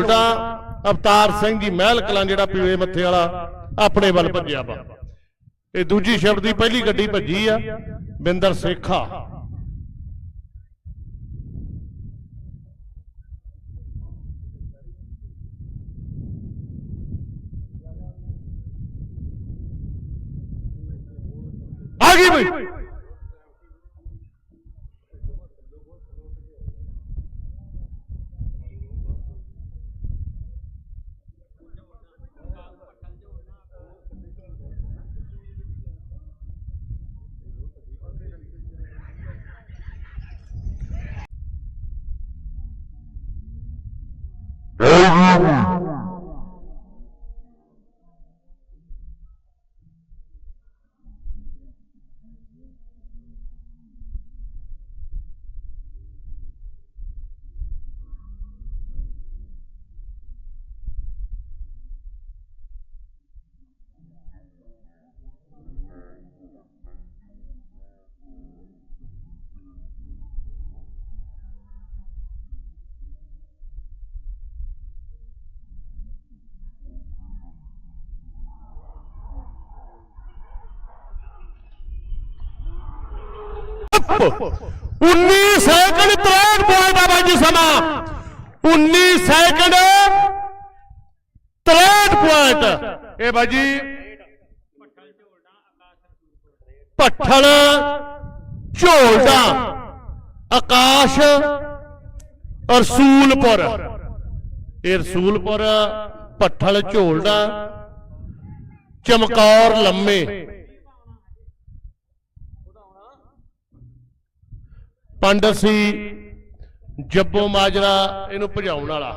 ਝੋਲਟਾ ਅਵਤਾਰ ਸਿੰਘ ਜੀ ਮਹਿਲ ਕਲਾਂ ਜਿਹੜਾ ਪੀਵੇ ਮੱਥੇ ਵਾਲਾ, ਆਪਣੇ ਵੱਲ ਭੱਜਿਆ ਵਾ। ਇਹ ਦੂਜੀ ਸ਼ਬਦ ਦੀ ਪਹਿਲੀ ਗੱਡੀ ਭੱਜੀ ਆ, ਬਿੰਦਰ ਸੇਖਾ। ਆ ਗਈ ਬਈ। Father. ਅਪ 19 ਸੈਕਿੰਡ 63 ਪੁਆਇੰਟ ਆ ਜੀ ਸਮਾਂ। 19 ਸੈਕਿੰਡ 63 ਪੁਆਇੰਟ ਇਹ ਬਾਈ ਜੀ ਭੱਠਲ ਝੋਲਦਾ ਆਕਾਸ਼ ਰਸੂਲਪੁਰ ਇਹ ਰਸੂਲਪੁਰ ਭੱਠਲ ਝੋਲਦਾ ਚਮਕੌਰ ਲੰਮੇ। ਪੰਡਤ ਸੀ ਜੱਬੋ ਮਾਜਰਾ ਇਹਨੂੰ ਭਜਾਉਣ ਵਾਲਾ।